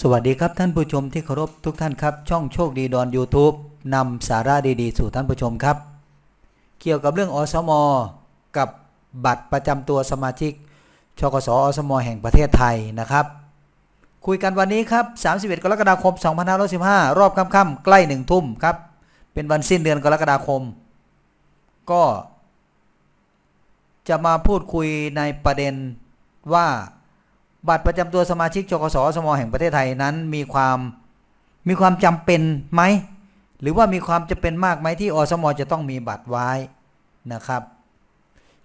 สวัสดีครับท่านผู้ชมที่เคารพทุกท่านครับ ช่องโชคดีดอน YouTube นำสาระดีๆ สู่ท่านผู้ชมครับ เกี่ยวกับเรื่องอสม กับบัตรประจำตัวสมาชิกชกสอสม แห่งประเทศไทยนะครับ คุยกันวันนี้ครับ 31 กรกฎาคม 2515 รอบค่ำๆใกล้หนึ่งทุ่มครับ เป็นวันสิ้นเดือนกรกฎาคม ก็ จะมาพูดคุยในประเด็นว่า บัตรประจำตัวสมาชิกชกสสมแห่งประเทศไทยนั้นมีความมีความจำเป็นไหม หรือว่ามีความจะเป็นมากไหมที่อสมจะต้องมีบัตรไว้นะครับ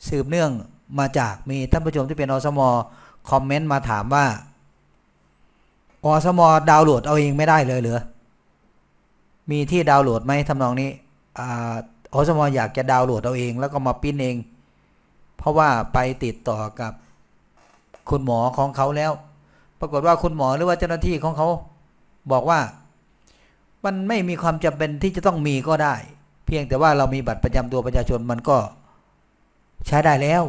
สืบเนื่องมาจากมีท่านผู้ชมที่เป็นอสมคอมเมนต์มาถามว่าอสมดาวน์โหลดเอาเองไม่ได้เลยเหรือมีที่ดาวน์โหลดไหมทำนองนี้ออสมอยากจะดาวน์โหลดเอาเอง แล้วก็มาปริ้นเอง เพราะว่าไปติดต่อกับ คุณหมอของเขาแล้ว ปรากฏว่าคุณหมอหรือว่าเจ้าหน้าที่ของเขา บอกว่า มันไม่มีความจำเป็นที่จะต้องมีก็ได้ เพียงแต่ว่าเรามีบัตรประจำตัวประชาชนมันก็ใช้ได้แล้ว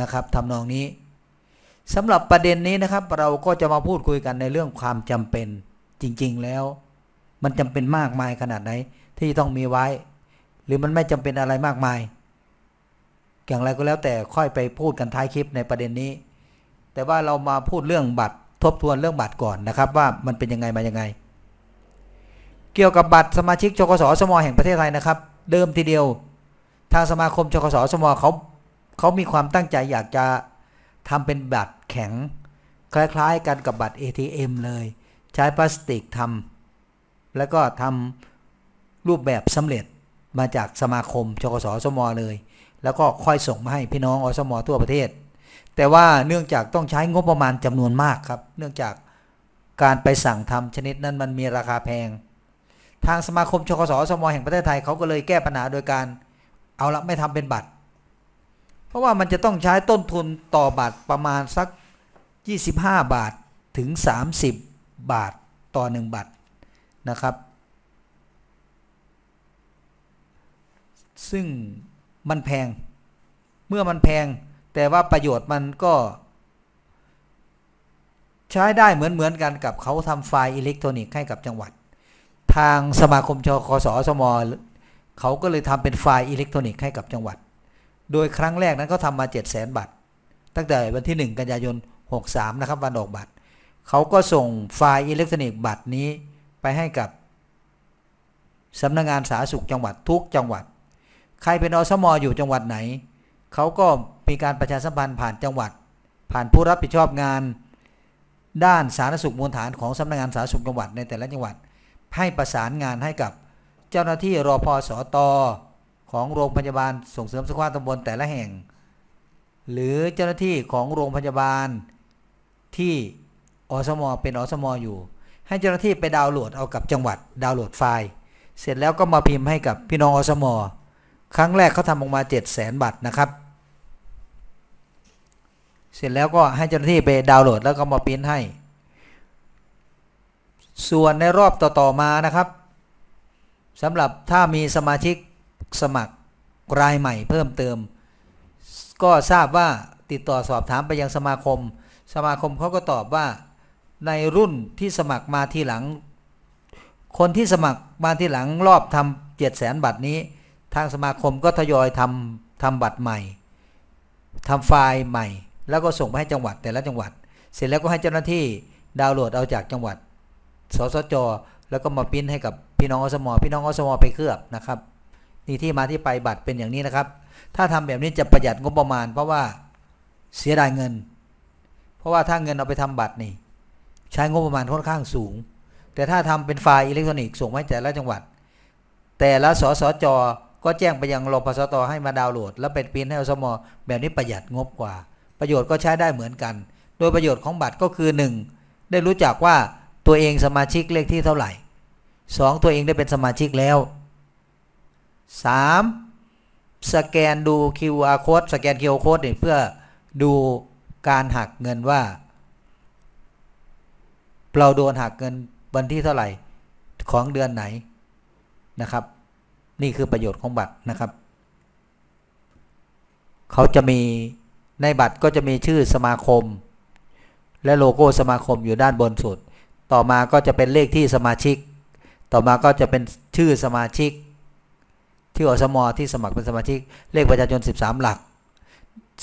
นะครับทำนองนี้สำหรับประเด็นนี้นะครับ เราก็จะมาพูดคุยกันในเรื่องความจำเป็นจริง ๆ แล้ว มันจำเป็นมากมายขนาดไหน ที่จะต้องมีไว้ หรือมันไม่จำเป็นอะไรมากมาย อย่างไรก็แล้วแต่ค่อยไปพูดกันท้ายคลิปในประเด็นนี้ แต่ว่าเรามาพูดเรื่องบัตรทบทวนเรื่องบัตรก่อนนะครับ ว่ามันเป็นยังไงมายังไง เกี่ยวกับบัตรสมาชิกชกสสมแห่งประเทศไทยนะครับ เดิมทีเดียว ทางสมาคมชกสสมเขาเขามีความตั้งใจอยากจะทำเป็นบัตรแข็ง คล้ายๆ กันกับบัตร ATM เลย ใช้พลาสติกทำแล้วก็ทำรูปแบบสำเร็จมาจากสมาคมชกสสมเลย แล้วก็ค่อยส่งมาให้พี่น้องอสมทั่วประเทศ แต่ว่าเนื่องจากต้องใช้งบประมาณจำนวนมากครับ เนื่องจากการไปสั่งทำชนิดนั้นมันมีราคาแพง ทางสมาคมชกสสมแห่งประเทศไทยเขาก็เลยแก้ปัญหาโดยการเอาละไม่ทำเป็นบัตร เพราะว่ามันจะต้องใช้ต้นทุนต่อบัตรประมาณสัก 25 บาทถึง 30 บาทต่อ 1 บัตรนะครับ ซึ่งมันแพงเมื่อมันแพง แต่ว่าประโยชน์มันก็ ใช้ได้เหมือนเหมือนกันกับเขาทำไฟล์อิเล็กทรอนิกส์ให้กับจังหวัด ทางสมาคมชคสสมเขาก็เลยทำเป็นไฟล์อิเล็กทรอนิกส์ให้กับจังหวัด โดยครั้งแรกนั้นเขาทำมา 7 0 0 0 0 0บัตรตั้งแต่วันที่ 1 กันยายน 63 นะครับวันออกบัตรเขาก็ส่งไฟล์อิเล็กทรอนิกส์บัตรนี้ไปให้กับสำนักงงานสาธารณสุขจังหวัดทุกจังหวัด ใครเป็นอสมอยู่จังหวัดไหน เขาก็มีการประชาสัมพันธ์ผ่านจังหวัด ผ่านผู้รับผิดชอบงาน ด้านสาธารณสุขมูลฐานของสำนักงานสาธารณสุขจังหวัดในแต่ละจังหวัด ให้ประสานงานให้กับเจ้าหน้าที่รอพอสอตอของโรงพยาบาลส่งเสริมสุขภาพตำบลแต่ละแห่ง หรือเจ้าหน้าที่ของโรงพยาบาลที่อสมเป็นอสมอยู่ ให้เจ้าหน้าที่ไปดาวน์โหลดเอากับจังหวัดดาวน์โหลดไฟล์ เสร็จแล้วก็มาพิมพ์ให้กับพี่น้องอสมครั้งแรกเขาทำออกมา 7 0 0 0 0 0บัตรนะครับ เสร็จแล้วก็ให้เจ้าหน้าที่ไปดาวน์โหลดแล้วก็มาปริ้นให้ ส่วนในรอบต่อๆมานะครับสำหรับถ้ามีสมาชิกสมัครรายใหม่เพิ่มเติม ก็ทราบว่าติดต่อสอบถามไปยังสมาคม สมาคมเขาก็ตอบว่าในรุ่นที่สมัครมาทีหลัง คนที่สมัครมาทีหลังรอบทำเจ็ดแสนบัตรนี้ ทางสมาคมก็ทยอยทำทำบัตรใหม่ทำไฟล์ใหม่ แล้วก็ส่งไปให้จังหวัดแต่ละจังหวัด เสร็จแล้วก็ให้เจ้าหน้าที่ดาวน์โหลดเอาจากจังหวัด สสจ แล้วก็มาปริ้นให้กับพี่น้องอสมพี่น้องอสมไปเคลือบนะครับนี่ที่มาที่ไปบัตรเป็นอย่างนี้นะครับ ถ้าทำแบบนี้จะประหยัดงบประมาณ เพราะว่าเสียดายเงิน เพราะว่าถ้าเงินเอาไปทำบัตรนี่ใช้งบประมาณค่อนข้างสูง แต่ถ้าทำเป็นไฟล์อิเล็กทรอนิกส์ส่งให้แต่ละจังหวัด แต่ละสสจ ก็แจ้งไปยังรพสตให้มาดาวน์โหลด แล้วเป็นปริ้นให้อสมแบบนี้ประหยัดงบกว่า ประโยชน์ก็ใช้ได้เหมือนกัน โดยประโยชน์ของบัตรก็คือ 1. ได้รู้จักว่าตัวเองสมาชิกเลขที่เท่าไหร่ 2. ตัวเองได้เป็นสมาชิกแล้ว 3. สแกนดู QR code สแกน QR code เนี่ยเพื่อดูการหักเงินว่า เราโดนหักเงินวันที่เท่าไหร่ของเดือนไหนนะครับ นี่คือประโยชน์ของบัตรนะครับ เขาจะมี ในบัตรก็จะมีชื่อสมาคม และโลโก้สมาคมอยู่ด้านบนสุด ต่อมาก็จะเป็นเลขที่สมาชิก ต่อมาก็จะเป็นชื่อสมาชิก ที่อสมที่สมัครเป็นสมาชิก เลขประชาชน 13 หลัก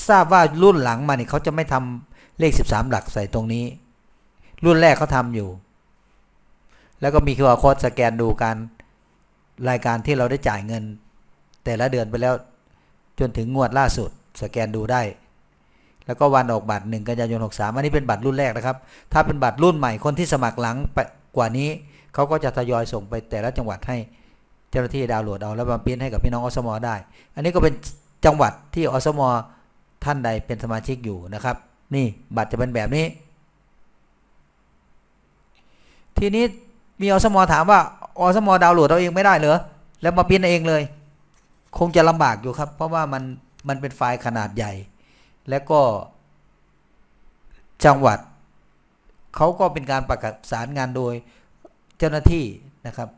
ทราบว่ารุ่นหลังมาเนี่ยเขาจะไม่ทำเลข 13 หลักใส่ตรงนี้ รุ่นแรกเขาทำอยู่ แล้วก็มี QR code สแกนดูการรายการที่เราได้จ่ายเงิน แต่ละเดือนไปแล้วจนถึงงวดล่าสุดสแกนดูได้ แล้วก็วันออกบัตร1กันยายน63 อันนี้เป็นบัตรรุ่นแรกนะครับ ถ้าเป็นบัตรรุ่นใหม่คนที่สมัครหลังกว่านี้เขาก็จะทยอยส่งไปแต่ละจังหวัดให้เจ้าหน้าที่ดาวน์โหลดเอาแล้วมาปริ้นให้กับพี่น้องอสมได้ อันนี้ก็เป็นจังหวัดที่อสมท่านใดเป็นสมาชิกอยู่นะครับ นี่บัตรจะเป็นแบบนี้ ทีนี้มีอสมถามว่าอสมดาวน์โหลดเอาเองไม่ได้เหรอแล้วมาปริ้นเองเลย คงจะลำบากอยู่ครับ เพราะว่ามันมันเป็นไฟล์ขนาดใหญ่ และก็จังหวัดเขาก็เป็นการประกาศสารงานโดยเจ้าหน้าที่นะครับ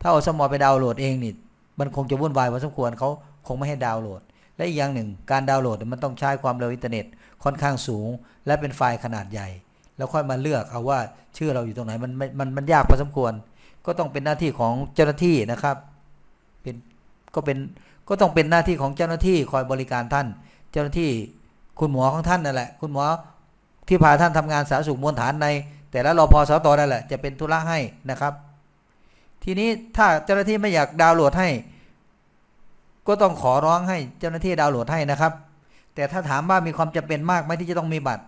ถ้าอสมอไปดาวน์โหลดเองนี่มันคงจะวุ่นวายพอสมควรเขาคงไม่ให้ดาวน์โหลด และอีกอย่างหนึ่ง การดาวน์โหลดมันต้องใช้ความเร็วอินเทอร์เน็ตค่อนข้างสูง และเป็นไฟล์ขนาดใหญ่ แล้วค่อยมาเลือกเอาว่าชื่อเราอยู่ตรงไหนมันมันมันยากพอสมควร ก็ต้องเป็นหน้าที่ของเจ้าหน้าที่นะครับเป็นก็เป็นก็ต้องเป็นหน้าที่ของเจ้าหน้าที่คอยบริการท่าน เจ้าหน้าที่ คุณหมอของท่านนั่นแหละ คุณหมอที่พาท่านทำงานสาธารณสุขมวลฐานใน แต่ละรอพอสตนั่นแหละจะเป็นธุระให้นะครับ ทีนี้ถ้าเจ้าหน้าที่ไม่อยากดาวน์โหลดให้ ก็ต้องขอร้องให้เจ้าหน้าที่ดาวน์โหลดให้นะครับ แต่ถ้าถามว่ามีความจำเป็นมากไหมที่จะต้องมีบัตร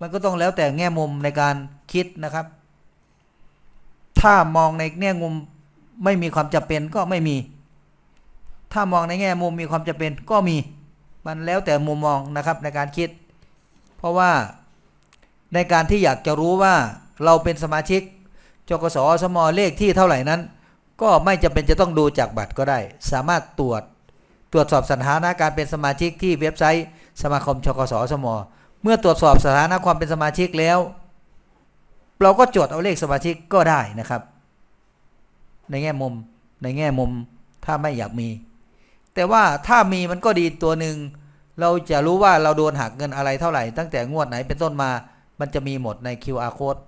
มันก็ต้องแล้วแต่แง่มุมในการคิดนะครับ ถ้ามองในแง่มุมไม่มีความจำเป็นก็ไม่มี ถ้ามองในแง่มุมมีความจำเป็นก็มี มันแล้วแต่มุมมองนะครับในการคิด เพราะว่าในการที่อยากจะรู้ว่าเราเป็นสมาชิกจกสสมเลขที่เท่าไหร่นั้น ก็ไม่จำเป็นจะต้องดูจากบัตรก็ได้ สามารถตรวจตรวจสอบสถานะการเป็นสมาชิกที่เว็บไซต์สมาคมชกสสมเมื่อตรวจสอบสถานะความเป็นสมาชิกแล้ว เราก็จดเอาเลขสมาชิกก็ได้นะครับ ในแง่มุมในแง่มุมถ้าไม่อยากมี แต่ว่าถ้ามีมันก็ดีตัวหนึ่งเราจะรู้ว่าเราโดนหักเงินอะไรเท่าไหร่ ตั้งแต่งวดไหนเป็นต้นมา มันจะมีหมดใน QR code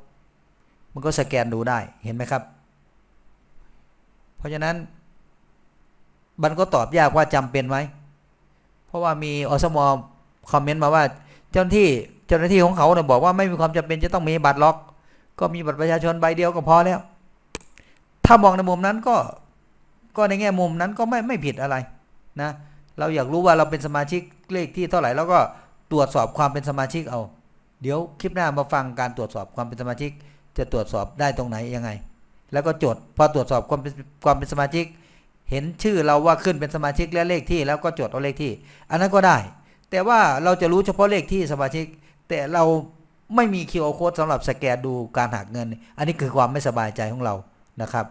มันก็สแกนดูได้เห็นไหมครับ เพราะฉะนั้นมันก็ตอบยากว่าจำเป็นไหม เพราะว่ามีอสมคอมเมนต์มาว่า เจ้าหน้าที่เจ้าหน้าที่ของเขาเนี่ยบอกว่าไม่มีความจำเป็นจะต้องมีบัตรล็อก ก็มีบัตรประชาชนใบเดียวก็พอแล้ว ถ้ามองในมุมนั้นก็ ก็ในแง่มุมนั้นก็ไม่ไม่ผิดอะไร นะเราอยากรู้ว่าเราเป็นสมาชิกเลขที่เท่าไหร่แล้วก็ตรวจสอบความเป็นสมาชิกเอา เดี๋ยวคลิปหน้ามาฟังการตรวจสอบความเป็นสมาชิก จะตรวจสอบได้ตรงไหนยังไง แล้วก็จดพอตรวจสอบความเป็นความเป็นสมาชิก เห็นชื่อเราว่าขึ้นเป็นสมาชิกและเลขที่ แล้วก็จดเอาเลขที่ อันนั้นก็ได้ แต่ว่าเราจะรู้เฉพาะเลขที่สมาชิก แต่เราไม่มี QR code สำหรับสแกนดูการหักเงิน อันนี้คือความไม่สบายใจของเรานะครับ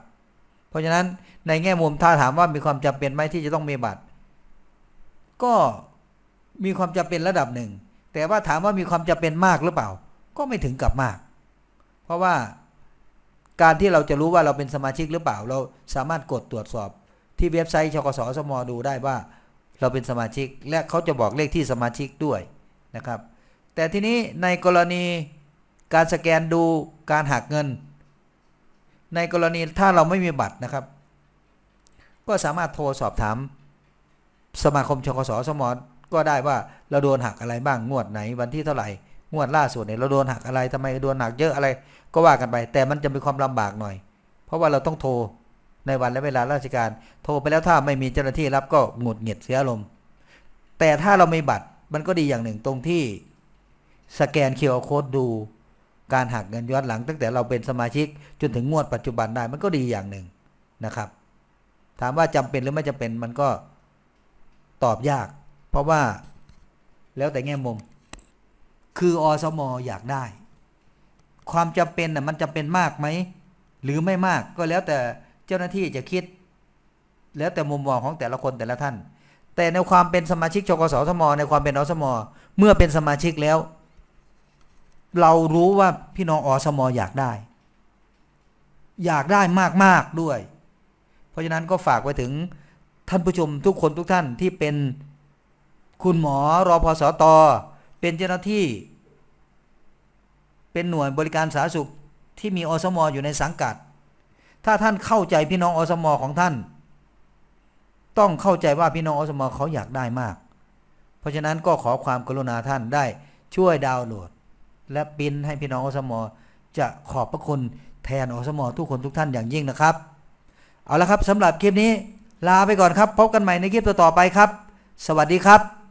เพราะฉะนั้นในแง่มุมถ้าถามว่ามีความจำเป็นไหมที่จะต้องมีบัตร ก็มีความจำเป็นระดับหนึ่ง แต่ว่าถามว่ามีความจำเป็นมากหรือเปล่า ก็ไม่ถึงกับมาก เพราะว่าการที่เราจะรู้ว่าเราเป็นสมาชิกหรือเปล่า เราสามารถกดตรวจสอบที่เว็บไซต์ชกสสมดูได้ว่า เราเป็นสมาชิกและเขาจะบอกเลขที่สมาชิกด้วยนะครับ แต่ทีนี้ในกรณีการสแกนดูการหักเงิน ในกรณีถ้าเราไม่มีบัตรนะครับ ก็สามารถโทรสอบถาม สมาคมชกสสมก็ได้ว่าเราโดนหักอะไรบ้างงวดไหนวันที่เท่าไหร่งวดล่าสุดเนี่ยเราโดนหักอะไรทำไมโดนหักเยอะอะไรก็ว่ากันไป แต่มันจะมีความลำบากหน่อย เพราะว่าเราต้องโทรในวันและเวลาราชการ โทรไปแล้วถ้าไม่มีเจ้าหน้าที่รับก็หงุดหงิดเสียอารมณ์แต่ถ้าเรามีบัตรมันก็ดีอย่างหนึ่งตรงที่สแกน QR Code ดูการหักเงินย้อนหลัง ตั้งแต่เราเป็นสมาชิกจนถึงงวดปัจจุบันได้มันก็ดีอย่างหนึ่งนะครับ ถามว่าจำเป็นหรือไม่จำเป็นมันก็ ตอบยาก เพราะว่าแล้วแต่แง่มุม คืออสมอยากได้ ความจำเป็นน่ะมันจำเป็นมากไหม หรือไม่มากก็แล้วแต่เจ้าหน้าที่จะคิด แล้วแต่มุมมองของแต่ละคนแต่ละท่าน แต่ในความเป็นสมาชิกชกสสมในความเป็นอสมเมื่อเป็นสมาชิกแล้ว เรารู้ว่าพี่น้องอสมอยากได้ อยากได้มากๆด้วย เพราะฉะนั้นก็ฝากไว้ถึง ท่านผู้ชมทุกคนทุกท่านที่เป็นคุณหมอรอพสตเป็นเจ้าหน้าที่ เป็นหน่วยบริการสาธารณสุขที่มีอสมอยู่ในสังกัด ถ้าท่านเข้าใจพี่น้องอสมของท่าน ต้องเข้าใจว่าพี่น้องอสมเขาอยากได้มาก เพราะฉะนั้นก็ขอความกรุณาท่านได้ช่วยดาวน์โหลด และปิ้นให้พี่น้องอสมจะขอบพระคุณแทนอสมทุกคนทุกท่านอย่างยิ่งนะครับ เอาละครับสำหรับคลิปนี้ ลาไปก่อนครับ พบกันใหม่ในคลิปต่อๆไปครับ สวัสดีครับ